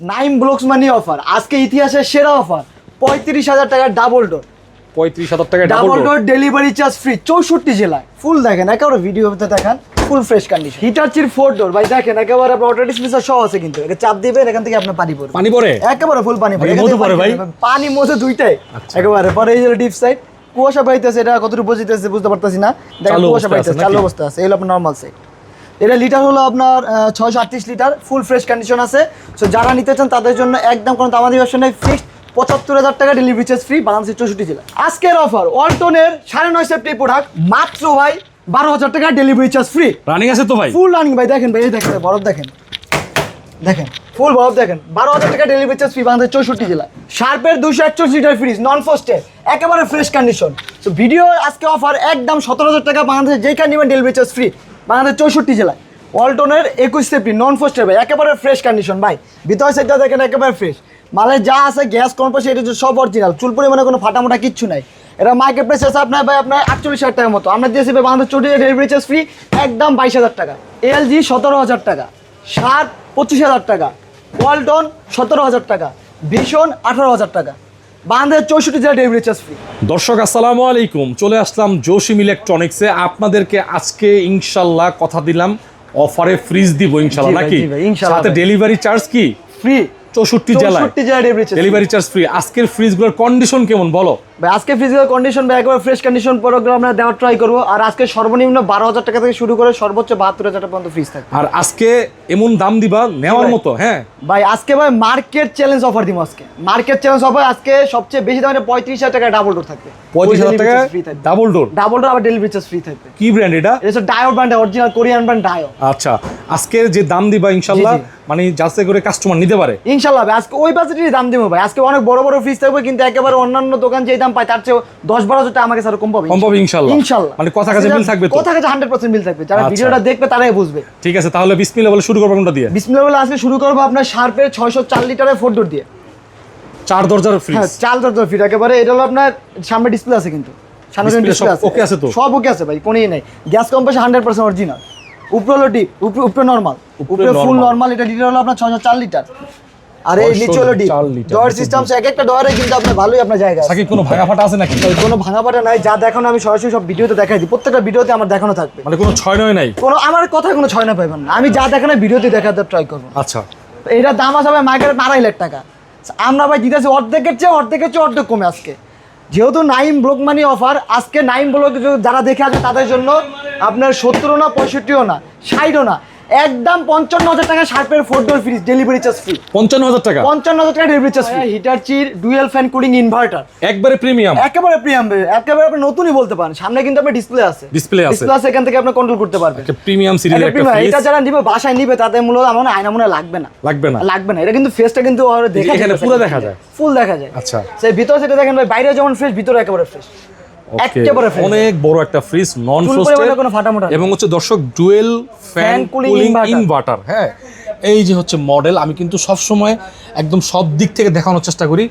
Nine blocks মানি offer আজকে ইতিহাসের সেরা অফার পঁয়ত্রিশ হাজার টাকার ডাবল ডোর পঁয়ত্রিশ হাজার টাকা double door delivery charge free চৌষট্টি জেলায়। ফুল দেখেন একেবারে ভিডিওতে দেখান ফুল ফ্রেশ কন্ডিশন হিটার চির ফোর ডোর ভাই দেখেন একেবারে আপনার অটো ডিসমিসার সহ আছে কিন্তু। এটা চাপ দিবেন এখান থেকে আপনার পানি পড়বে। পানি পড়ে? একেবারে ফুল পানি পড়ে। মধু পড়ে ভাই? পানি মধু দুইটাই। আচ্ছা। একেবারে পরে এই যে ডিপ সাইড কুয়াশা পাইতেছে এটা কতটুকু বুঝিতেছে বুঝতে পারতেছি না। দেখেন কুয়াশা পাইতেছে চালু অবস্থা আছে এগুলো আপনার নর্মাল সাইড এটা লিটার হলো আপনার ছয়শো আটত্রিশ লিটার ফুল ফ্রেশ কন্ডিশন আছে। সো যারা নিতে চান তাদের জন্য একদম কোনো দামাদি ব্যবসা নেই। ফিক্সড পঁচাত্তর হাজার টাকা ডেলিভারি চার্জ ফ্রি বাংলাদেশের চৌষট্টি জেলা আজকের অফার ওয়ালটনের সাড়ে নয় সেফটি প্রোডাক্ট মাত্র ভাই বারো হাজার টাকা ডেলিভারি চার্জ ফ্রি রানিং আছে তো ভাই? ফুল রানিং ভাই দেখেন ভাই এই দেখেন বরফ দেখেন। দেখেন ফুল বরফ দেখেন। বারো হাজার টাকা ডেলিভারি চার্জ ফ্রি বাংলাদেশ চৌষট্টি জেলা শার্পের দুশো একচল্লিশ লিটার ফ্রিজ নন ফোস্টের একেবারে ফ্রেশ কন্ডিশন তো ভিডিও আজকে অফার একদম সতেরো হাজার টাকা বাংলাদেশে যেখানে নেবেন ডেলিভারি চার্জ ফ্রি বাংলাদেশ চৌষট্টি জেলায়। ওয়ালটনের একুশ সেফটি নন ফোস্টের ভাই একেবারে ফ্রেশ কন্ডিশন ভাই। ভিতর সাইডটা দেখেন একেবারে ফ্রেশ মালে যা আছে গ্যাস কম্পাসে এটা সব অরিজিনাল চুল পরিমাণে কোনো ফাটামোটা কিচ্ছু নাই। এটা মার্কেট প্রাইস আছে আপনার ভাই, আপনার আটচল্লিশ হাজার টাকার মতো। আমরা দিয়েছি ভাই বাংলাদেশ চৌষট্টি ডেলিভারি চার্জ ফ্রি একদম বাইশ হাজার টাকা। এলজি সতেরো হাজার টাকা। সাত, পঁচিশ হাজার টাকা। ওয়ালটন সতেরো হাজার টাকা। ভীষণ আঠারো হাজার টাকা। দর্শক আসসালামু আলাইকুম। চলে আসলাম জসিম ইলেকট্রনিক্সে। আপনাদেরকে আজকে ইনশাল্লাহ কথা দিলাম। অফারে ফ্রিজ দিব ইনশাল্লাহ নাকি? সাথে ডেলিভারি চার্জ কি? ফ্রি চৌষট্টি জেলায়। জেলা ডেলিভারি চার্জ ফ্রি আজকের ফ্রিজগুলোর কন্ডিশন কেমন বলো? ভাই আজকে ফিজিক্যাল কন্ডিশন বা একবার ফ্রেশ কন্ডিশন প্রোগ্রাম আমরা দেওয়ার ট্রাই করব। আর আজকে সর্বনিম্ন বারো হাজার টাকা থেকে শুরু করে সর্বোচ্চ বাহাত্তর হাজার টাকা পর্যন্ত ফ্রিজ থাকবে। আর আজকে এমন দাম দিবা নেওয়ার মতো হ্যাঁ? ভাই আজকে ভাই মার্কেট চ্যালেঞ্জ অফার দিব আজকে। মার্কেট চ্যালেঞ্জ অফার আজকে সবচেয়ে বেশি দামে পঁয়ত্রিশ হাজার টাকা ডাবল ডোর থাকবে। পঁয়ত্রিশ হাজার টাকা ডাবল ডোর ডাবল ডোর আবার ডেলিভারি চার্জ ফ্রি থাকবে। কি ব্র্যান্ড এটা? এটা Daewoo brand original Korean brand Daewoo আচ্ছা আজকে যে দাম দিবা ইনশাল্লাহ। মানে যাচাই করে কাস্টমার নিতে পারে। ইনশাল্লাহ আজকে ওই বাজেটেরই দাম দেবো ভাই। আজকে অনেক বড় বড় ফ্রিজ থাকবে কিন্তু একেবারে অন্যান্য দোকান যে দাম পায় তার চেয়ে দশ বারো হাজার টাকা আমাকে স্যার কম পাবে কম পাবে ইনশাল্লাহ? ইনশাল্লাহ মানে কথা কাছে মিল থাকবে কথা কাছে হান্ড্রেড পার্সেন্ট মিল থাকবে। যারা আচ্ছা। ভিডিওটা দেখবে তারাই বুঝবে। ঠিক আছে তাহলে বিসমিল্লাহ বলে শুরু করব কোনটা দিয়ে। বিসমিল্লাহ বলে আজকে শুরু করব আপনার শার্পের ছয়শো চার লিটারের ফোর ডোর দিয়ে। চার দরজার ফ্রিজ হ্যাঁ চাল দরজার ফিট একেবারে এটা হলো আপনার সামনে ডিসপ্লে আছে কিন্তু। সামনে ডিসপ্লে আছে okay আছে। তো? সব ওকে আছে ভাই কোনই নাই। Gas compressor hundred percent original উপরে হলো ডিপ উপরে উপরে নর্মাল উপরে ফুল নর্মাল এটা লিটার হলো আপনার ছয়শো চার লিটার। আর এই নিচে হলো ডিপ 604 ডোয়ার সিস্টেম এক একটা ডোয়ারে কিন্তু আপনার ভালোই আপনার জায়গা আছে। কোনো ভাঙা ফাটা আছে নাকি? কোনো ভাঙা পাটা নাই যা দেখানো আমি সরাসরি সব ভিডিওতে দেখাই দিই। প্রত্যেকটা ভিডিওতে আমার দেখানো থাকবে। মানে কোনো ছয় নয় নাই? কোনো আমার কথা কোনো ছয় না পাইবেন না। আমি যা দেখানো ভিডিওতে দেখাতে ট্রাই করব। আচ্ছা। তো এটার দাম আছে ভাই মার্কেটে আড়াই লাখ টাকা। আমরা ভাই দিতেছি অর্ধেকের চেয়ে অর্ধেকের চেয়ে অর্ধেক কমে আজকে। যেহেতু নাইম ব্লক মানি অফার আজকে নাইম ব্লক যারা দেখে আছে তাদের জন্য আপনার সত্তরও না পঁয়ষট্টিও না ষাটও না। একদম পঞ্চান্ন হাজার টাকা শার্পের four door fridge delivery charge free পঞ্চান্ন হাজার টাকা? পঞ্চান্ন হাজার টাকা ডেলিভারি চার্জ ফ্রি হিটার চির ডুয়েল ফ্যান কুলিং ইনভার্টার একবারে প্রিমিয়াম একেবারে প্রিয়াম একেবারে আপনি নতুনই বলতে পারেন। সামনে কিন্তু আপনার ডিসপ্লে আছে। Display আছে। ডিসপ্লে আছে এখান থেকে আপনি কন্ট্রোল করতে পারবেন। একটা প্রিমিয়াম সিরিজ একটা ফ্রিজ এটা যারা নিবে বাসায় নিবে তাদের মূলত আমার মনে আয়না মনে লাগবে না। লাগবে না। লাগবে না। এটা কিন্তু ফেসটা কিন্তু ওর দেখা এখানে পুরো দেখা যায়। ফুল দেখা যায়। আচ্ছা। সেই ভিতর সেটা দেখেন ভাই বাইরে যেমন ফ্রেশ ভিতরে একেবারে ফ্রেশ একেবারে অনেক বড় একটা ফ্রিজ নন ফ্রোস্টেড কোনো ফাটামোটা এবং হচ্ছে দর্শক ডুয়েল ফ্যান কুলিং ইনভার্টার হ্যাঁ। এই যে হচ্ছে মডেল আমি কিন্তু সব সময় একদম সব দিক থেকে দেখানোর চেষ্টা করি।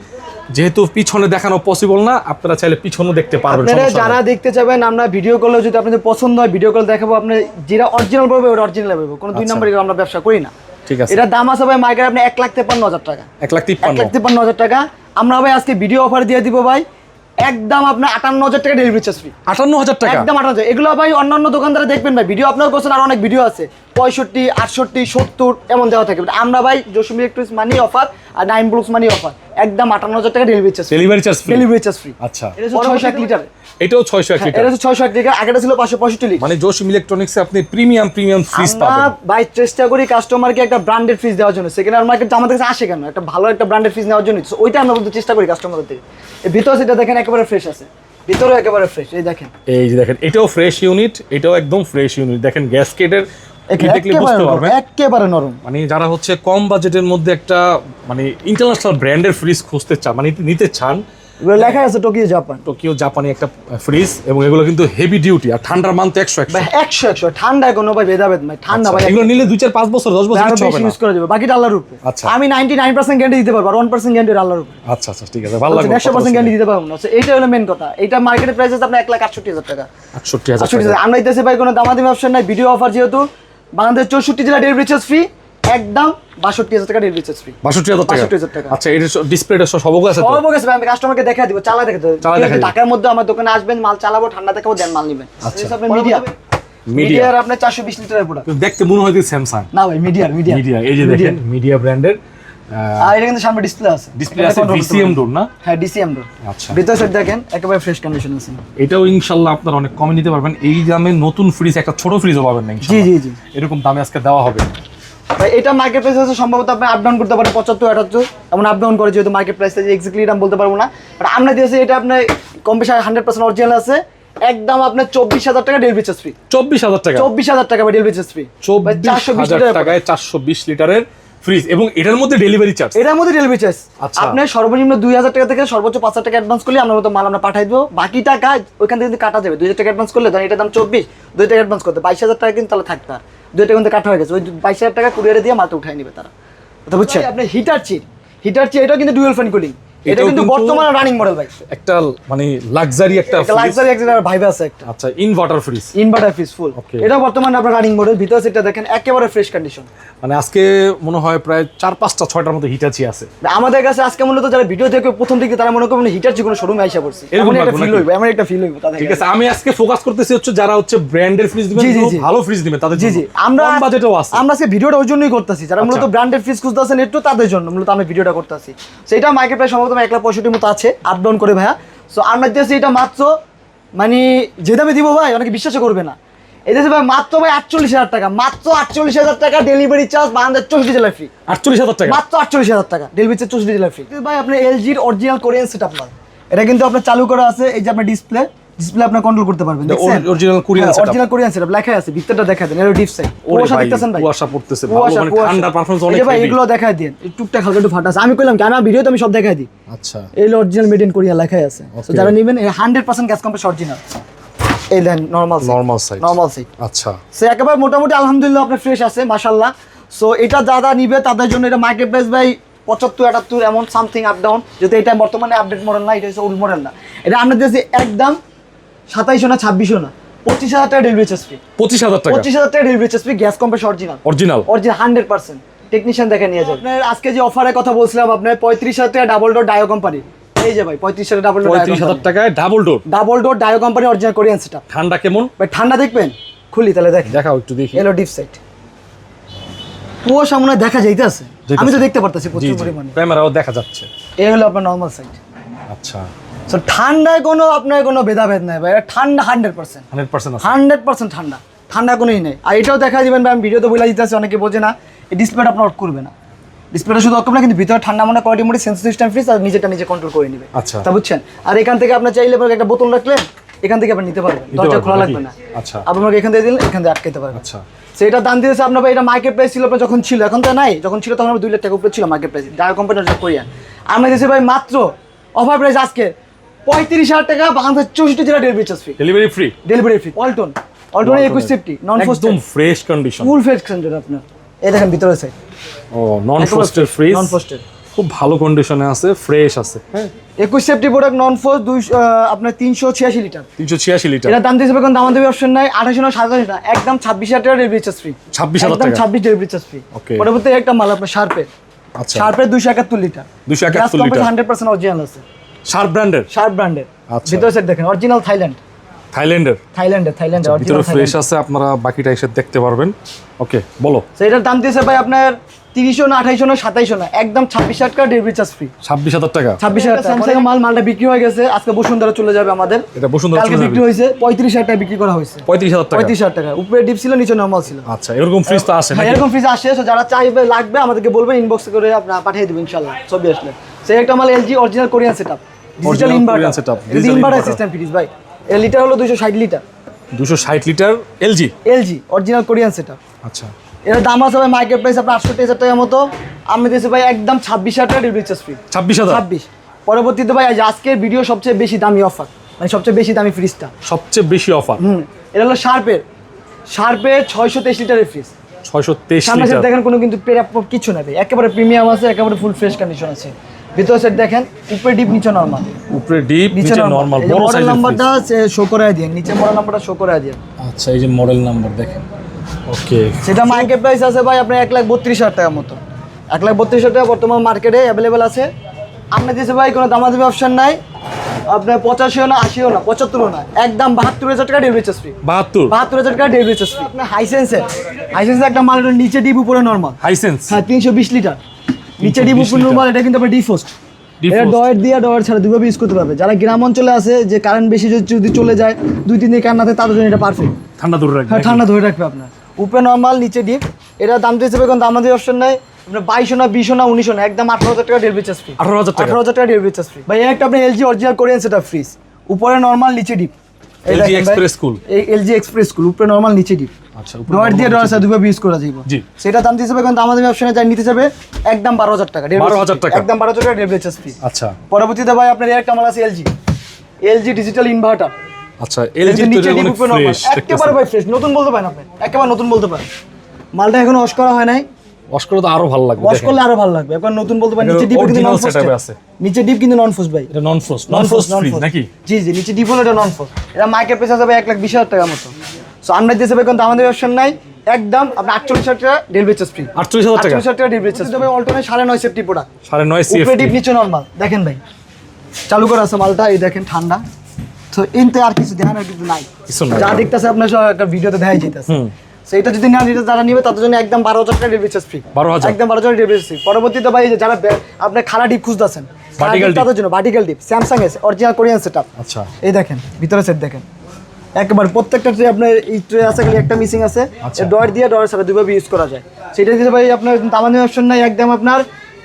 যেহেতু পিছনে দেখানো পসিবল না আপনারা চাইলে পিছনেও দেখতে পারবেন আপনারা যারা দেখতে চাবেন আমরা ভিডিও কলে যদি আপনাদের পছন্দ হয় ভিডিও কল দেখাবো আপনি যেটা অরিজিনাল পাবে ওটা অরিজিনাল পাবে কোনো দুই আচ্ছা। নম্বর আমরা ব্যবসা করি না। ঠিক আছে। এটার দাম আছে ভাই মার্কেট আপনি এক লাখ তেপান্ন হাজার টাকা। এক লাখ তিপ্পান্ন। হাজার টাকা। আমরা ভাই আজকে ভিডিও অফার দিয়ে দিব ভাই। একদম আপনার আটান্ন হাজার টাকা ডেলিভারি চার্জ ফ্রি আটান্ন হাজার টাকা? একদম আঠারো এগুলো ভাই অন্যান্য দোকানদারে দেখবেন ভাই। ভিডিও আপনার করছেন আর অনেক ভিডিও আছে। পঁয়ষট্টি আটষট্টি সত্তর এমন দেওয়া থাকে। আমরা ভাই জসিম ইলেকট্রিক্স মানি অফার আর নাইন ব্লুকস মানি অফার একদম আটান্ন হাজার টাকা delivery charge delivery charge free delivery charge free আচ্ছা। এটা ছয়শো এক লিটার এটাও ছয়শো এক লিটার এটা ছয়শো এক লিটার আগেটা ছিল পাঁচশো পঁয়ষট্টি লিটার মানে জসিম ইলেকট্রনিক্সে আপনি প্রিমিয়াম প্রিমিয়াম ফ্রিজ পাবেন। ভাই চেষ্টা করি কাস্টমারকে একটা ব্র্যান্ডেড ফ্রিজ দেওয়ার জন্য। সেকেন্ড হ্যান্ড মার্কেট আমাদের কাছে আসে কেন? একটা ভালো একটা ব্র্যান্ডেড ফ্রিজ নেওয়ার জন্য। ওইটা আমরা বলতে চেষ্টা করি কাস্টমারদের থেকে। ভিতরে সেটা দেখেন একেবারে ফ্রেশ আছে। ভিতরে একেবারে ফ্রেশ এই দেখেন। এই যে দেখেন এটাও ফ্রেশ ইউনিট এটাও একদম ফ্রেশ ইউনিট দেখেন গ্যাসকেটের একেবারে নরম, মানে যারা হচ্ছে কম বাজেটের মধ্যে একটা মানে ইন্টারন্যাশনাল ব্র্যান্ডের ফ্রিজ খুঁজতে চান মানে নিতে চান লেখা আছে টোকিও জাপান টোকিও জাপানি একটা ফ্রিজ এবং এগুলো কিন্তু হেভি ডিউটি আর ঠান্ডার মান তো একশো একশো। একশো ঠান্ডায় কোনো ভাই ভেদাভেদ নাই ঠান্ডা ভাই। আচ্ছা, এগুলো নিলে দুই চার পাঁচ বছর দশ বছর হবে ইউজ করা যাবে বাকিটা আল্লাহর উপরে। আচ্ছা। আমি নাইনটি নাইন পার্সেন্ট গ্যারান্টি দিতে পারব আর ওয়ান পার্সেন্ট গ্যারান্টি আল্লাহর উপরে। আচ্ছা আচ্ছা ঠিক আছে ভালো লাগবে একশো পার্সেন্ট গ্যারান্টি দিতে পারব না। এইটা হলো মেন কথা। এটা মার্কেটের প্রাইস আছে আপনার এক লাখ আটষট্টি হাজার টাকা। আটষট্টি হাজার আমরা দিতেছি ভাই কোনো দামাদি অপশন নাই ভিডিও অফার যেহেতু বাংলাদেশ চৌষট্টি জেলা ডেলিভারি চার্জ ফ্রি একদম বাষট্টি হাজার টাকা ডেলিভারি চার্জ ফ্রি বাষট্টি হাজার টাকা? 62,000 টাকা। আচ্ছা এটা ডিসপ্লেটা সব আছে সব গেছে আমি কাস্টমারকে দেখা দিব চালা দেখে দেবো টাকার মধ্যে আমার দোকানে আসবেন মাল চালাবো ঠান্ডা দেখাবো দেন মাল নেবেন। আচ্ছা। আপনার মিডিয়া মিডিয়ার আপনার চারশো বিশ লিটারের প্রোডাক্ট দেখতে মনে হয় স্যামসাং না ভাই মিডিয়ার মিডিয়া মিডিয়া এই যে দেখেন মিডিয়া ব্র্যান্ডের আর এটা কিন্তু সামনে ডিসপ্লে আছে। ডিসপ্লে আছে পারবেন। ডোর না? হ্যাঁ ডিসিএম ডোর আচ্ছা। ভিতর সাইড দেখেন একেবারে ফ্রেশ কন্ডিশন আছে। এটাও ইনশাল্লাহ আপনারা অনেক কমে নিতে পারবেন। এই দামে নতুন ফ্রিজ একটা ছোট ফ্রিজও পাবেন না জি জি জি। এরকম দামে আজকে দেওয়া হবে। এটা মার্কেট প্রাইস আছে সম্ভবত আপনি আপ ডাউন করতে পারেন পঁচাত্তর আটাত্তর। এমন আপ ডাউন করে যেহেতু মার্কেট প্রাইস আছে এক্স্যাক্টলি দাম বলতে পারব না। বাট আমরা দিয়েছি এটা আপনার কম বেশি হান্ড্রেড পার্সেন্ট অরিজিনাল আছে। একদম আপনার চব্বিশ হাজার টাকা ডেলিভারি চার্জ ফ্রি চব্বিশ হাজার টাকা? চব্বিশ হাজার টাকা ডেলিভারি চার্জ ফ্রি চব্বিশ চারশো বিশ হাজার টাকায় চারশো বিশ লিটারের ফ্রিজ এবং এটার মধ্যে ডেলিভারি চার্জ এটার মধ্যে ডেলিভারি চার্জ আচ্ছা। আপনি সর্বনিম্ন দুই হাজার টাকা থেকে সর্বোচ্চ পাঁচ হাজার টাকা অ্যাডভান্স করলে আমরা মতো মাল আমরা পাঠাই দেবো। বাকি টাকা ওইখান থেকে কিন্তু কাটা যাবে। দুই হাজার টাকা অ্যাডভান্স করলে ধরেন এটার দাম চব্বিশ দুই টাকা অ্যাডভান্স করতে বাইশ হাজার টাকা কিন্তু তাহলে থাকবে আর দুই টাকা কিন্তু কাটা হয়ে গেছে। ওই বাইশ হাজার টাকা কুরিয়ারে দিয়ে মালটা উঠাই নেবে তারা। কথা বুঝছেন? আপনি হিটার চিট হিটার চিট এটাও কিন্তু ডুয়েল ফ্যান কুলিং এটা কিন্তু বর্তমানে রানিং মডেল ভাই। একটা মানে লাক্সারি একটা লাক্সারি একটা ভাইবে আছে একটা। আচ্ছা ইনভার্টার ফ্রিজ ইনভার্টার ফিস ফুল এটা বর্তমানে আপনার রানিং মডেল ভিতর সেটটা দেখেন একেবারে ফ্রেশ কন্ডিশন মানে আজকে মনে হয় প্রায় চার পাঁচটা ছয়টার মতো হিটাচি আছে আমাদের কাছে আজকে মূলত যারা ভিডিও দেখে প্রথম দিকে তারা মনে করবেন হিটার যে কোনো শোরুমে আইসা পড়ছে। এরকম একটা ফিল? হইবে এমন একটা ফিল হইবে ঠিক আছে আমি আজকে ফোকাস করতেছি হচ্ছে যারা হচ্ছে ব্র্যান্ডের ফ্রিজ দিবেন ভালো ফ্রিজ দিবেন তাদের জি জি। আমরা বাজেটও আছে। আমরা আজকে ভিডিওটা ওই জন্যই করতেছি যারা মূলত ব্র্যান্ডের ফ্রিজ খুঁজতেছেন একটু তাদের জন্য মূলত আমরা ভিডিওটা করতেছি। সেটা মার্কেট প্রাইস সম্ভবত এক লাখ পঁয়ষট্টির মতো আছে আপ ডাউন করে ভাইয়া। সো আমরা দিয়েছি এটা মাত্র মানে যে দামে দিব ভাই অনেকে বিশ্বাসও করবে না। এদেশে ভাই মাত্র ভাই আটচল্লিশ হাজার টাকা মাত্র আটচল্লিশ হাজার টাকা ডেলিভারি চার্জ বাংলাদেশ চৌষট্টি জেলার ফ্রি আটচল্লিশ হাজার টাকা? মাত্র আটচল্লিশ হাজার টাকা ডেলিভারি চার্জ চৌষট্টি জেলার ফ্রি ভাই আপনার এলজির অরিজিনাল কোরিয়ান সেট আপনার এটা কিন্তু আপনার চালু করা আছে এই যে আপনার ডিসপ্লে ডিসপ্লে আপনার কন্ট্রোল করতে পারবেন original Korean setup। Original Korean setup লেখা আছে ভিতরটা দেখা দেন এর ডিপ সাইড কুয়াশা দেখতেছেন ভাই? কুয়াশা পড়তেছে, ভালো মানে performance এই অনেক ভাই এগুলো দেখাই দিন টুকটাক হালকা একটু ফাটা আছে। আমি কইলাম কেন ভিডিওতে আমি সব দেখাই দিই। আচ্ছা। এই অরিজিনাল মেড ইন কোরিয়া লেখাই আছে। তো যারা নেবেন hundred percent gas compress original এই দেন normal normal size normal side আচ্ছা। সে একেবারে মোটামুটি আলহামদুলিল্লাহ আপনার ফ্রেশ আছে মাশাল্লাহ সো এটা যারা নিবে তাদের জন্য এটা মার্কেট প্রাইস ভাই পঁচাত্তর আটাত্তর এমন সামথিং আপ ডাউন যেহেতু এটা বর্তমানে আপডেট মডেল না এটা হচ্ছে ওল্ড মডেল না। এটা আমরা দিয়েছি একদম সাতাইশো না ছাব্বিশো না পঁচিশ হাজার টাকা ডেলিভারি চার্জ ফ্রি পঁচিশ হাজার টাকা? পঁচিশ হাজার টাকা delivery charge free gas compress original original original hundred percent technician দেখে নিয়ে যাবে। আপনার আজকে যে অফারের কথা বলছিলাম আপনার পঁয়ত্রিশ হাজার টাকা ডাবল ডোর ডায়ো কোম্পানি এই যে ভাই পঁয়ত্রিশ হাজার ডাবল ডোর পঁয়ত্রিশ হাজার টাকায় double door double door Daewoo company original Korean সেটা ঠান্ডা কেমন? ভাই ঠান্ডা দেখবেন? খুলি তাহলে দেখেন। দেখাও একটু দেখি। এলো ডিপ সাইড কুয়াশা মনে দেখা যাইতেছে। যাইতাছে। আমি তো দেখতে পারতেছি প্রচুর পরিমাণে। ক্যামেরাও দেখা যাচ্ছে। এই হলো আপনার নর্মাল সাইড আচ্ছা। সো ঠান্ডায় কোনো আপনার কোনো ভেদাভেদ নাই ভাই। এটা ঠান্ডা hundred percent hundred percent hundred percent ঠান্ডা। ঠান্ডা কোনোই নেই। আর এটাও দেখা দিবেন ভাই আমি ভিডিওতে বলে দিতেছি অনেকে বোঝে না। এই ডিসপ্লেটা আপনার করবে না। ডিসপ্লেটা শুধু অফ না কিন্তু ভিতরে ঠান্ডা মনে কোয়ালিটি মোডে সেন্সর সিস্টেম ফ্রিজ আর নিজেটা নিজে কন্ট্রোল করে নেবে। আচ্ছা। তা বুঝছেন? আর এখান থেকে আপনার চাইলে আপনার একটা বোতল রাখলেন এখান থেকে আপনি নিতে পারবেন। দরজা খোলা লাগবে না। আচ্ছা। আপনাকে এখান থেকে দিলেন এখান থেকে আটকাতে পারবেন। আচ্ছা। সেটা দাম দিয়েছে আপনার ভাই এটা মার্কেট প্রাইস ছিল আপনার যখন ছিল এখন তো নাই। যখন ছিল তখন দুই লাখ টাকা উপরে ছিল market price Daewoo company Korean আমরা দিয়েছি ভাই মাত্র অফার প্রাইস আজকে পঁয়ত্রিশ হাজার টাকা বাংলাদেশ চৌষট্টি জেলা delivery charge free delivery free delivery free Walton Walton একুশ সেফটি নন একদম fresh condition full fresh centre আপনার। এই দেখেন ভিতরে সাইড ও non frosted fridge non frosted খুব ভালো কন্ডিশনে আছে ফ্রেশ আছে। হ্যাঁ। একুশ সেফটি প্রোডাক্ট নন ফোস্ট দুইশো আপনার তিনশো ছিয়াশি লিটার তিনশো ছিয়াশি লিটার এটা দাম দিয়েছে এখন দাম দেবে অপশন নাই আঠাশো না সাতাশ না একদম ছাব্বিশ হাজার টাকা ডেলিভারি চার্জ ফ্রি ছাব্বিশ হাজার টাকা। ছাব্বিশ ডেলিভারি চার্জ ফ্রি Okay. পরবর্তী একটা মাল আপনার শার্পের শার্পের দুশো একাত্তর লিটার 271 লিটার। হান্ড্রেড পার্সেন্ট অরিজিনাল আছে। শার্প ব্র্যান্ডের শার্প ব্র্যান্ডের আচ্ছা। ভিতরে সেট দেখেন অরিজিনাল থাইল্যান্ড থাইল্যান্ডের? থাইল্যান্ডের থাইল্যান্ডের ভিতরে অরিজিনাল ফ্রেশ আছে আপনারা বাকিটা এসে দেখতে পারবেন। ওকে বলো। এটার দাম দিয়েছে ভাই আপনার তিরিশশো না আঠাইশো না সাতাইশো না একদম ছাব্বিশ হাজার টাকা ডেলিভারি চার্জ ফ্রি ছাব্বিশ হাজার টাকা? ছাব্বিশ হাজার স্যামসাং মাল মালটা বিক্রি হয়ে গেছে আজকে বসুন্ধরা চলে যাবে আমাদের। এটা বসুন্ধরা কালকে চলে বিক্রি হয়েছে পঁয়ত্রিশ হাজার টাকা বিক্রি করা হয়েছে। পঁয়ত্রিশ হাজার টাকা। পঁয়ত্রিশ হাজার টাকা। উপরে ডিপ ছিল নিচে নর্মাল ছিল। আচ্ছা এরকম ফ্রিজ তো আসে হ্যাঁ, এরকম ফ্রিজ আসে। যারা চাইবে লাগবে আমাদেরকে বলবেন ইনবক্স করে আপনার পাঠিয়ে দেবেন ইনশাল্লাহ ছবি আসলে। সেই একটা মাল LG original Korean setup digital inverter setup, inverter system fridge ভাই। এর লিটার হলো দুশো ষাট লিটার। দুশো ষাট litre LG? LG original Korean setup আচ্ছা। এর দাম আছে ভাই মার্কেট প্রাইস আপনার আটষট্টি হাজার টাকার মতো। আমি দিয়েছি ভাই একদম ছাব্বিশ হাজার টাকা ডেলিভারি চার্জ ফ্রি ছাব্বিশ হাজার? ছাব্বিশ। পরবর্তীতে ভাই আজ আজকের ভিডিও সবচেয়ে বেশি দামি অফার মানে সবচেয়ে বেশি দামি ফ্রিজটা সবচেয়ে বেশি অফার হুম এটা হলো শার্পের শার্পের ছয়শো তেইশ লিটারের ফ্রিজ ছয়শো তেইশ দেখেন কোনো কিন্তু কিছু নেই একেবারে প্রিমিয়াম আছে একেবারে ফুল ফ্রেশ কন্ডিশন আছে। ভিতরে সেট দেখেন উপরে ডিপ নিচে নরমাল উপরে ডিপ নিচে নরমাল বড় মডেল নাম্বারটা শো করে নিচে মডেল নাম্বারটা শো করে আচ্ছা এই যে মডেল নাম্বার দেখেন। ওকে সেটা মার্কেট প্রাইস আছে ভাই আপনার এক লাখ বত্রিশ হাজার টাকার মতো। এক লাখ বত্রিশ হাজার টাকা বর্তমান মার্কেটে অ্যাভেলেবেল আছে। আপনার দিয়েছে ভাই কোনো দামাদামি অপশন নাই। আপনার পঁচাশিও না আশিও না পঁচাত্তরও না। একদম বাহাত্তর হাজার টাকা ডেলিভারি চার্জ ফ্রি বাহাত্তর? বাহাত্তর হাজার টাকা ডেলিভারি চার্জ ফ্রি আপনার হাইসেন্সের হাইসেন্সের একটা মাল নিচে ডিপ উপরে নর্মাল হাইসেন্স হ্যাঁ তিনশো বিশ লিটার। নিচে ডিপ 320 উপরে নর্মাল এটা কিন্তু আপনার ডিফোস্ট। এটা। ডয়ের দিয়ে ডয়ের ছাড়া দুভাবে ইউজ করতে পারবে। যারা গ্রাম অঞ্চলে আছে যে কারেন্ট বেশি যদি- চলে যায় দুই তিন দিন থাকে তাদের জন্য এটা পারফেক্ট ঠান্ডা দূরে রাখবে হ্যাঁ ঠান্ডা ধরে রাখবে আপনার। উপরে নর্মাল নিচে ডিপ এটা দাম হিসেবে কোনো দাম দিয়ে অপশন নাই। আপনার বাইশো না বিশো না উনিশশো না একদম আঠারো হাজার টাকা ডেলিভারি চার্জ ফ্রি আঠারো হাজার টাকা? আঠারো হাজার টাকা ডেলিভারি চার্জ ফ্রি ভাই একটা আপনি এলজি অরিজিনাল কোরিয়ান সেটা ফ্রিজ উপরে নর্মাল নিচে ডিপ LG Express Cool। এই এলজি এক্সপ্রেস কুল উপরে নর্মাল নিচে ডিপ আচ্ছা ডয়ার দিয়ে ডয়ার সাথে দুভাবে ইউজ করা যাবে জি। সেটা দাম হিসেবে কোনো দাম দিয়ে অপশনে যাই নিতে যাবে একদম বারো হাজার টাকা delivery 12,000 টাকা। একদম বারো হাজার টাকা ডেলিভারি চার্জ ফ্রি আচ্ছা। পরবর্তীতে ভাই আপনার একটা মাল আছে এলজি এলজি ডিজিটাল ইনভার্টার আচ্ছা এলজি নিচে ডিপ উপরে normal। একেবারে ভাই ফ্রেশ নতুন বলতে পারেন আপনি। একেবারে নতুন বলতে পারেন। মালটা এখনও ওয়াশ করা হয় নাই। ওয়াশ করে তো আরও ভালো লাগবে ওয়াশ করলে আরও ভালো লাগবে। এখন নতুন বলতে পারেন নিচে ডিপ কিন্তু নন ফ্রস্ট আছে। নিচে ডিপ কিন্তু নন ফ্রস্ট ভাই। এটা non frost non frost fridge নাকি? জি জি নিচে ডিপ হলো এটা নন ফ্রস্ট এটা মার্কেট প্রাইস আছে ভাই এক লাখ বিশ হাজার টাকার মতো। সো আমরা কিন্তু আমাদের অপশন নাই। একদম আপনি আটচল্লিশ হাজার টাকা ডেলিভারি চার্জ ফ্রি আটচল্লিশ হাজার টাকা? আটচল্লিশ হাজার টাকা ডেলিভারি চার্জ তবে অল্টনে সাড়ে নয় সেফটি প্রোডাক্ট সাড়ে নয় উপরে ডিপ নিচে নর্মাল দেখেন ভাই। চালু করা আছে মালটা এই দেখেন ঠান্ডা। তো এনতে আর কিছু কিছু নাই। কিছু নাই। যা দেখতেছে আপনার সব একটা ভিডিওতে দেখাই যেতেছে। সেইটা যদি না নিতে যারা নিবে তাদের জন্য একদম বারো হাজার টাকা ডেলিভারি চার্জ ফ্রি 12,000 একদম বারো হাজার ডেলিভারি ফ্রি পরবর্তীতে ভাই যারা আপনার খালা ডিপ খুঁজতেছেন তাদের জন্য vertical deep Samsung S original Korean set আচ্ছা। এই দেখেন ভিতরে সেট দেখেন। একবার প্রত্যেকটা ট্রে আপনার এই ট্রে আছে খালি একটা মিসিং আছে। আচ্ছা। ডয়ার দিয়ে ডয়ার সাথে দুইভাবে ইউজ করা যায়। সেটা দিতে ভাই আপনার দামানি অপশন নাই একদম আপনার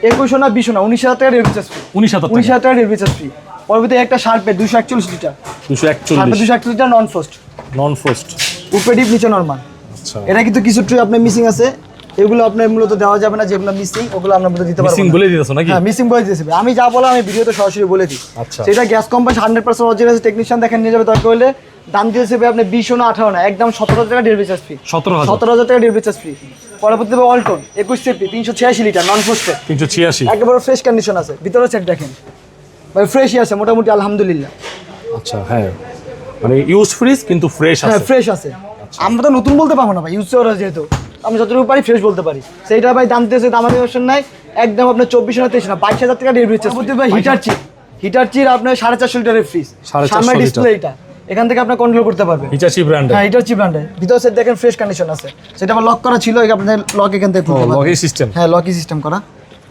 একুশশো না বিশো না উনিশ হাজার টাকা ডেলিভারি চার্জ ফ্রি উনিশ হাজার উনিশ টাকা হাজার টাকা ডেলিভারি চার্জ ফ্রি পরবর্তী একটা শার্পের দুশো একচল্লিশ লিটার দুশো একচল্লিশ। দুশো একচল্লিশ litre non frost non frost উপরে ডিপ নিচে নর্মাল আচ্ছা এটা কিন্তু কিছু ট্রে আপনার মিসিং আছে। এগুলো আপনার মূলত দেওয়া যাবে না যেগুলো মিসিং ওগুলো আমরা মূলত দিতে পারব মিসিং বলে দিতেছো নাকি? হ্যাঁ মিসিং বলে দিয়েছে আমি যা বলা আমি ভিডিওতে সরাসরি বলে দিই। আচ্ছা। সেটা gas company hundred percent original technician দেখেন নিয়ে যাবে দরকার হলে দাম দিয়েছে ভাই আপনি বিশো না আঠারো না একদম সতেরো হাজার টাকা ডেলিভারি চার্জ ফ্রি সতেরো হাজার। সতেরো হাজার টাকা ডেলিভারি চার্জ ফ্রি পরবর্তীতে অল্টন একুশ সেফটি তিনশো ছিয়াশি লিটার নন ফোস্টেড তিনশো ছিয়াশি। একেবারে ফ্রেশ কন্ডিশন আছে। ভিতরে সেট দেখেন। ভাই ফ্রেশই আছে মোটামুটি আলহামদুলিল্লাহ। আচ্ছা হ্যাঁ। মানে ইউজ ফ্রিজ কিন্তু ফ্রেশ হ্যাঁ আছে। ফ্রেশ আছে। আমরা তো নতুন বলতে পারব না ভাই ইউজ করা যেহেতু। আমি যতটুকু পারি ফ্রেশ বলতে পারি। সেইটা ভাই দাম দিয়েছে দামাদি অপশন নাই। একদম আপনার চব্বিশ না তেইশ না বাইশ হাজার টাকা ডেলিভারি চার্জ ভাই হিটার চিপ হিটার চিপ আপনার সাড়ে চারশো লিটারের ফ্রিজ সামনে। ডিসপ্লে এটা। এখান থেকে আপনার কন্ট্রোল করতে পারবেন হিটার হিটাচি ব্র্যান্ডের হ্যাঁ হিটার চিপ ব্র্যান্ডের ভিতরে সেট দেখেন ফ্রেশ কন্ডিশন আছে। সেটা আবার লক করা ছিল এই আপনাদের লক এখান থেকে। লগি সিস্টেম হ্যাঁ লকি সিস্টেম করা।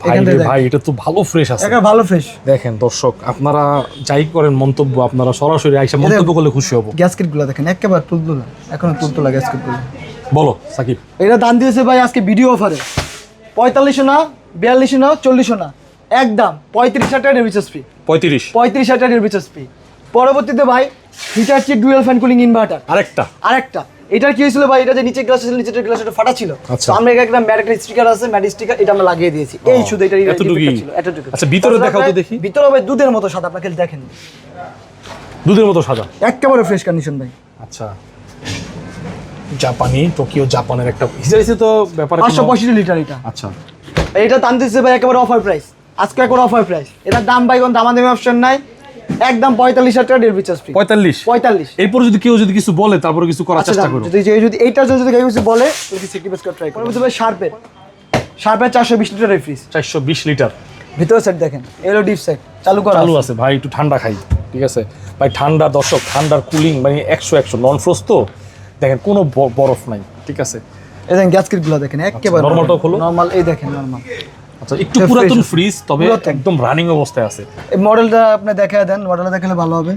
ভাই ভাই এটা তো ভালো ফ্রেশ আছে। দেখেন ভালো ফ্রেশ দেখেন দর্শক আপনারা যাই করেন মন্তব্য আপনারা সরাসরি আইসা মন্তব্য করলে খুশি হব। গ্যাসকেটগুলো দেখেন একেবারে তুলতুলা। এখনও তুলতুলা গ্যাসকেটগুলো বলো সাকিব। এটা দাম দিয়েছে ভাই আজকে ভিডিও অফারে পঁয়তাল্লিশশো না বিয়াল্লিশশো না চল্লিশশো না। একদম পঁয়ত্রিশ হাজার টাকা রিচার্জ ফি পঁয়ত্রিশ। পঁয়ত্রিশ হাজার টাকা রিচার্জ ফি পরবর্তীতে ভাই heater dual fan cooling inverter আরেকটা। আরেকটা। এটার কি হয়েছিল ভাই? এটা যে নিচে গ্লাস ছিল নিচের গ্লাস এটা ফাটা ছিল। আচ্ছা। তো আমরা একটা ম্যাট একটা স্টিকার আছে ম্যাট স্টিকার এটা আমরা লাগিয়ে দিয়েছি। এই শুধু এটা এতটুকুই? ছিল এতটুকু আচ্ছা, ভিতরে দেখাও তো দেখি। ভিতরে ভাই দুধের মতো সাদা আপনাকে দেখেন। দুধের মতো সাদা? একেবারে ফ্রেশ কন্ডিশন ভাই। আচ্ছা। জাপানি টোকিও জাপানের একটা হিসাবে তো ব্যাপারে পাঁচশো কোনো- লিটার এটা। আচ্ছা। এটা দাম দিচ্ছে ভাই একেবারে অফার প্রাইস আজকে একবার অফার প্রাইস এটার দাম ভাই কোন দামাদামি অপশন নাই। একদম পঁয়তাল্লিশ হাজার টাকা ডেলিভারি চার্জ ফ্রি পঁয়তাল্লিশ? পঁয়তাল্লিশ। এরপর যদি কেউ যদি কিছু বলে তারপরে কিছু করার আচ্ছা চেষ্টা যদি যদি এইটার জন্য যদি কেউ কিছু বলে করে ট্রাই শার্পের শার্পের চারশো বিশ লিটারের ফ্রিজ চারশো বিশ লিটার। ভিতরে সেট দেখেন এলো ডিপ সেট চালু করা চালু আছে। ভাই একটু ঠান্ডা খাই ঠিক আছে? ভাই ঠান্ডা দর্শক ঠান্ডার কুলিং মানে একশো একশো নন ফ্রোস্ট তো? দেখেন কোনো বরফ নাই ঠিক আছে? এই দেখেন গ্যাসগুলো দেখেন একেবারে নরমালটাও খোলো। নরমাল এই দেখেন নরমাল আচ্ছা একটু পুরাতন ফ্রিজ তবে একদম রানিং অবস্থায় আছে। এই মডেলটা আপনি দেখায় দেন মডেলটা দেখালে ভালো হবে।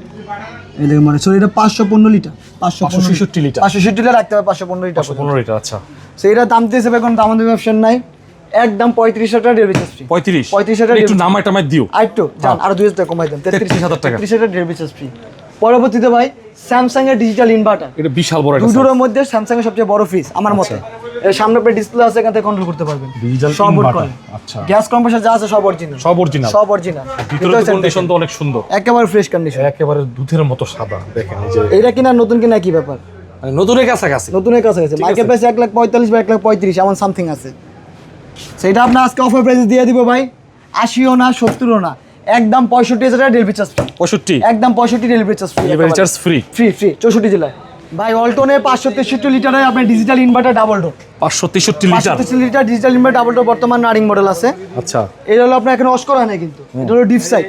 এই দেখেন মডেল সরি এটা পাঁচশো পনেরো লিটার পাঁচশো 566 লিটার। পাঁচশো ষাট লিটার রাখতে হবে পাঁচশো পনেরো লিটার পনেরো লিটার আচ্ছা। সেইটা দাম দিয়েছে ভাই কোনো দাম দেবে অপশন নাই। একদম পঁয়ত্রিশ হাজার টাকা ডেলিভারি চার্জ ফ্রি পঁয়ত্রিশ? 35 হাজার একটু নামাই টামাই দিও। আরেকটু যান আরও দুই হাজার টাকা কমাই দেন। 33,000 টাকা। তেত্রিশ হাজার ডেলিভারি চার্জ ফ্রি পরবর্তীতে ভাই স্যামসাং এর ডিজিটাল ইনভার্টার এটা বিশাল বড় একটা দুটোর মধ্যে স্যামসাং এর সবচেয়ে বড় ফ্রিজ আমার মতে। এর সামনে আপনার ডিসপ্লে আছে এখান থেকে কন্ট্রোল করতে পারবেন। আচ্ছা। গ্যাস কম্প্রেসার যা আছে সব অরিজিনাল সব অরিজিনাল সব অরিজিনাল ভিতরে কন্ডিশন তো অনেক সুন্দর। একেবারে ফ্রেশ কন্ডিশন একেবারে দুধের মতো সাদা দেখেন এই যে। এইটা কিনা নতুন কিনা কি ব্যাপার? মানে নতুনের কাছাকাছি। নতুনের মার্কেট প্রাইস এক লাখ পঁয়তাল্লিশ বা এক লাখ পঁয়ত্রিশ এমন সামথিং আছে। সেটা আপনার আজকে অফার প্রাইস দিয়ে দিব ভাই। আশিও না সত্তরও না। একদম পঁয়ষট্টি হাজার ডেলিভারি চার্জ পঁয়ষট্টি। একদম পঁয়ষট্টি delivery charge free delivery charge free free free চৌষট্টি জেলায়। ভাই অল্টনে পাঁচশো তেষট্টি লিটারের আপনার ডিজিটাল ইনভার্টার ডাবল ডোর পাঁচশো তেষট্টি লিটার? তেষট্টি litre digital inverter double door বর্তমান রানিং মডেল আছে। আচ্ছা। এটা হলো আপনার এখন অস্কর হয় না কিন্তু এটা হলো ডিপ সাইড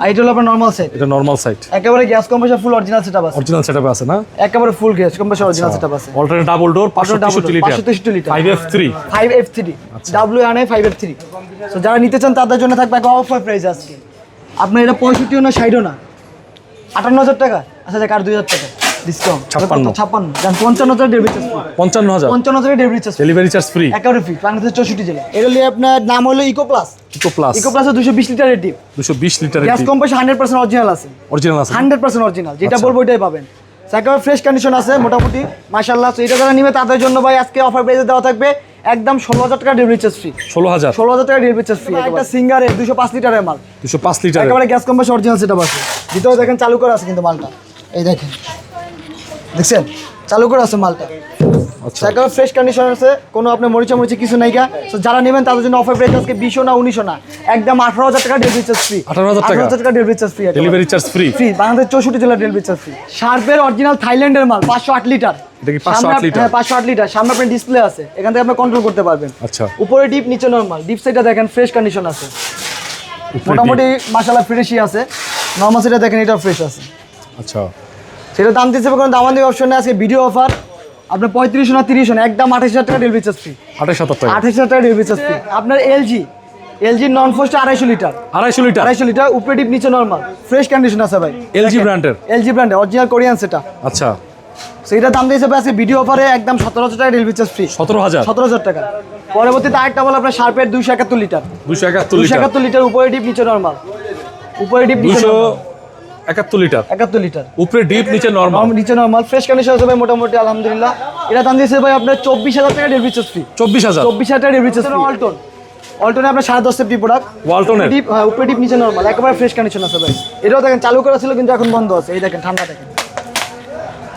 আর এটা হলো আপনার নর্মাল সাইড এটা নর্মাল সাইট একেবারে gas compressor full original setup আছে। অরিজিনাল সেটআপ আছে না? একেবারে full gas compressor original setup আছে। অল্টারনেট ডাবল ডোর পাঁচশো double তেষট্টি door, litre. 563 litre. Five F three five F three five F three তো যারা নিতে চান তাদের জন্য থাকবে একটা অফার প্রাইস আজকে। আপনার এটা পঁয়ষট্টিও না ষাটও না। আটান্ন হাজার টাকা। আচ্ছা দেখ আর দুই হাজার টাকা। ডিসকাউন্ট ছাপ্পান্ন। ছাপ্পান্ন। যান পঞ্চান্ন হাজার ডেলিভারি চার্জ পঞ্চান্ন হাজার। পঞ্চান্ন হাজার delivery charge delivery charge free একেবারে ফ্রি বাংলাদেশের চৌষট্টি জেলা। আপনার নাম হলো eco plus eco plus eco প্লাসে দুশো বিশ লিটারের ডিপ। দুশো বিশ লিটারের gas compressor hundred percent original আছে। অরিজিনাল আছে হান্ড্রেড পার্সেন্ট অরিজিনাল যেটা আচ্ছা। বলব ওইটাই পাবেন। একেবারে ফ্রেশ কন্ডিশন আছে মোটামুটি। মাশাল্লাহ তো এটা যারা নিবে তাদের জন্য ভাই আজকে অফার প্রাইসে দেওয়া থাকবে একদম ষোলো হাজার টাকা ডেলিভারি চার্জ ফ্রি ষোলো হাজার। ষোলো হাজার টাকা ডেলিভারি চার্জ ফ্রি একটা সিঙ্গারে দুশো পাঁচ লিটারের মাল। দুশো পাঁচ লিটার একেবারে গ্যাস কম্প্রেসার অরিজিনাল সেটা আছে। ভিতরে দেখেন চালু করা আছে কিন্তু মালটা। এই দেখেন। দেখছেন? চালু করা আছে মালটা। আচ্ছা। একেবারে ফ্রেশ কন্ডিশন আছে কোনো আপনার মরিচা মরিচা কিছু নাই গা। তো যারা নেবেন তাদের জন্য অফার প্রাইস আজকে বিশো না উনিশশো না। একদম আঠারো হাজার টাকা ডেলিভারি চার্জ ফ্রি 18,000 টাকা? টাকা delivery charge free delivery charge free free Bangladesh চৌষট্টি জেলা ডেলিভারি চার্জ ফ্রি শার্পের অরিজিনাল থাইল্যান্ডের মাল পাঁচশো আট লিটার। এটা কি 508 সামনে আপ- লিটার? পাঁচশো আট লিটার। সামনে আপনার ডিসপ্লে আছে। এখান থেকে আপনি কন্ট্রোল করতে পারবেন। আচ্ছা। উপরে ডিপ নিচে নর্মাল ডিপ সাইডটা দেখেন ফ্রেশ কন্ডিশন আছে। মোটামুটি মাসালা ফ্রেশই আছে। নর্মাল সেটা দেখেন এটা ফ্রেশ আছে। আচ্ছা। সেটা দাম হবে কোনো দাম দিয়ে অপশন নেই। আজকে ভিডিও অফার আপনার পঁয়ত্রিশ না তিরিশ না একদম আঠাশ হাজার টাকা ডেলিভারি চার্জ ফ্রি আঠাশ হাজার টাকা। আঠাশ হাজার টাকা ডেলিভারি চার্জ ফ্রি আপনার এলজি এলজি নন ফোস্ট আড়াইশো লিটার। আড়াইশো লিটার। আড়াইশো লিটার উপরে ডিপ নিচে নর্মাল ফ্রেশ কন্ডিশন আছে ভাই। এলজি ব্র্যান্ডের এলজি ব্র্যান্ডে অরিজিনাল কোরিয়ান সেটা। আচ্ছা। সেইটা দাম দিয়েছে ভাই আজকে ভিডিও অফারে একদম সতেরো হাজার টাকা ডেলিভারি চার্জ ফ্রি সতেরো হাজার। সতেরো হাজার টাকা। পরবর্তীতে আরেকটা বল আপনার শার্পের দুইশো একাত্তর লিটার। দুশো একাত্তর লিটার। একাত্তর লিটার উপরে ডিপ নিচে নর্মাল উপরে ডিপ নিচে দুশো। একাত্তর লিটার। একাত্তর লিটার। উপরে ডিপ নিচে নর্মাল নিচে নর্মাল ফ্রেশ কন্ডিশন আছে ভাই মোটামুটি আলহামদুলিল্লাহ। এটা দাম দিয়েছে ভাই আপনার চব্বিশ হাজার টাকা ডেলিভারি চার্জ ফ্রি চব্বিশ হাজার। চব্বিশ হাজার টাকা ডেলিভারি চার্জ অল্টন অল্টনে আপনার সাড়ে দশ সেফটি প্রোডাক্ট ওয়ালটনের ডিপ হ্যাঁ উপরে ডিপ নিচে নর্মাল একেবারে ফ্রেশ কন্ডিশন আছে ভাই। এটাও দেখেন চালু করা ছিল কিন্তু এখন বন্ধ আছে। এই দেখেন ঠান্ডা দেখেন।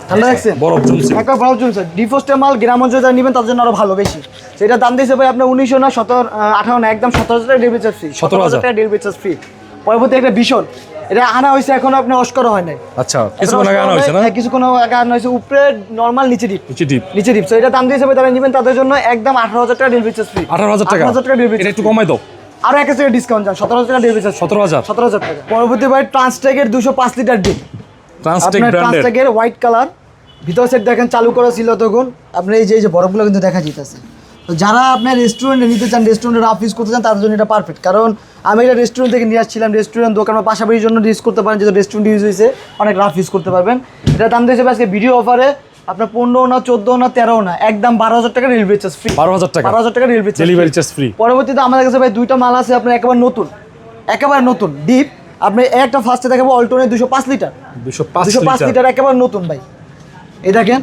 ঠান্ডা বরফ জমছে একটা বড় জুমছে ডিফোস্টের মাল গ্রাম অঞ্চলে যারা নেবেন তাদের জন্য আরও ভালো বেশি। সেটা দাম দিয়েছে ভাই আপনার উনিশশো না সতেরো আঠারো না একদম সতেরো হাজার টাকা ডেলিভারি চার্জ ফ্রি 17,000 টাকা ডেলিভারি চার্জ ফ্রি পরবর্তী একটা ভীষণ। এটা আনা হয়েছে এখন অস্কর হয় নাই। আচ্ছা কিছুক্ষণ আগে আনা হয়েছে না? হ্যাঁ, কিছুক্ষণ আগে আনা হয়েছে উপরে নর্মাল নিচে ডিপ নিচে ডিপ নিচে ডিপ এটা দাম তারা নেবেন তাদের জন্য একদম আঠারো হাজার টাকা ডেলিভারি চার্জ ফ্রি আঠারো হাজার টাকা? হাজার টাকা ডেলিভারি একটু কমাই দাও। আরও এক হাজার ডিসকাউন্ট যান সতেরো হাজার টাকা ডেলিভারি চার্জ সতেরো হাজার। সতেরো হাজার টাকা। পরবর্তী ভাই ট্রান্সটেকের দুশো পাঁচ লিটার ডিপ ট্রান্সটেকের হোয়াইট কালার ভিতর সেট দেখেন চালু করা ছিল তখন। আপনি এই যে এই যে বরফগুলো কিন্তু দেখা যেতেছে তো যারা আপনার রেস্টুরেন্টে নিতে চান রেস্টুরেন্টে রাফ ইউজ করতে চান তাদের জন্য এটা পারফেক্ট কারণ আমি এটা রেস্টুরেন্ট থেকে নিয়ে আসছিলাম রেস্টুরেন্ট দোকান বা পাশাপাশির জন্য ইউজ করতে পারেন যেহেতু রেস্টুরেন্ট ইউজ হয়েছে অনেক রাফ ইউজ করতে পারবেন। এটা দাম দিয়েছে আজকে ভিডিও অফারে আপনার পনেরো না চোদ্দ না তেরো না একদম বারো হাজার টাকা ডেলিভারি চার্জ ফ্রি বারো হাজার টাকা। বারো হাজার টাকা চার্জ ডেলিভারি চার্জ ফ্রি পরবর্তীতে আমাদের কাছে ভাই দুইটা মাল আছে আপনার একেবারে নতুন একেবারে নতুন ডিপ আপনি একটা ফার্স্টে দেখাবো অল্টোনে দুশো পাঁচ লিটার। দুশো পাঁচ লিটার একেবারে নতুন ভাই। এই দেখেন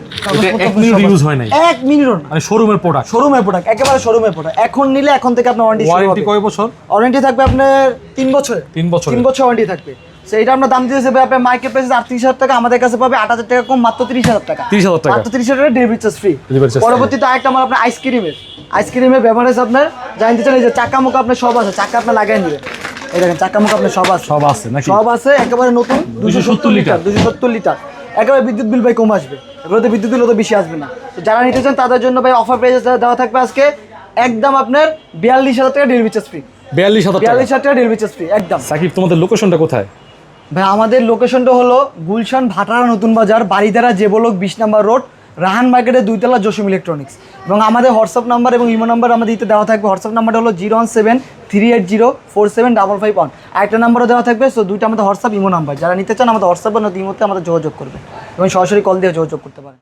এক মিনিট ইউজ হয় নাই। এক মিনিটও না। শোরুমের প্রোডাক্ট শোরুমের প্রোডাক্ট একেবারে শোরুমের প্রোডাক্ট এখন নিলে এখন থেকে আপনার ওয়ারেন্টি ওয়ারেন্টি কয় বছর? ওয়ারেন্টি থাকবে আপনার তিন বছর তিন বছর তিন বছর ওয়ারেন্টি থাকবে। সেইটা আমরা দাম দিয়েছে ভাই আপনার মার্কেট প্রাইসে আটত্রিশ হাজার টাকা আমাদের কাছে পাবে আট হাজার টাকা কম মাত্র তিরিশ হাজার টাকা। 30,000 টাকা। মাত্র তিরিশ হাজার টাকা ডেলিভারি চার্জ ফ্রি। পরবর্তীতে আরেকটা আমার আপনার আইসক্রিমের আইসক্রিমের বেভারেজ আপনার জানতে চান এই যে চাকা মুখা আপনার সব আছে চাকা আপনার লাগাই নেবেন এই দেখেন চাকা মুখা আপনার সব আছে। সব আছে সব আছে একেবারে নতুন। দুশো সত্তর লিটার। দুশো সত্তর লিটার। একেবারে বিদ্যুৎ বিল ভাই কম আসবে। এগুলোতে বিদ্যুৎ বিল তো বেশি আসবে না। তো যারা নিতে চান তাদের জন্য ভাই অফার প্রাইস দেওয়া থাকবে আজকে একদম আপনার বিয়াল্লিশ হাজার টাকা ডেলিভারি চার্জ ফ্রি বিয়াল্লিশ হাজার বিয়াল্লিশ হাজার টাকা ডেলিভারি চার্জ ফ্রি একদম। সাকিব তোমাদের লোকেশনটা কোথায়? ভাই আমাদের লোকেশনটা হলো গুলশান ভাটারা নতুন বাজার বাড়িদারা যে বলক বিশ নাম্বার রোড রাহান মার্কেটে দুইতলা জসিম ইলেকট্রনিক্স। এবং আমাদের হোয়াটসঅ্যাপ নাম্বার এবং ইমো নাম্বার আমাদের দিতে দেওয়া থাকবে। হোয়াটসঅ্যাপ নাম্বারটা হলো zero one seven three eight zero four seven double five one. আরেকটা নাম্বারও দেওয়া থাকবে সো দুইটা আমাদের হোয়াটসঅ্যাপ, ইমো নাম্বার। যারা নিতে চান আমাদের হোয়াটসঅ্যাপ বা ইমোতে আমাদের যোগাযোগ করবে এবং সরাসরি কল দিয়ে যোগাযোগ করতে পারেন।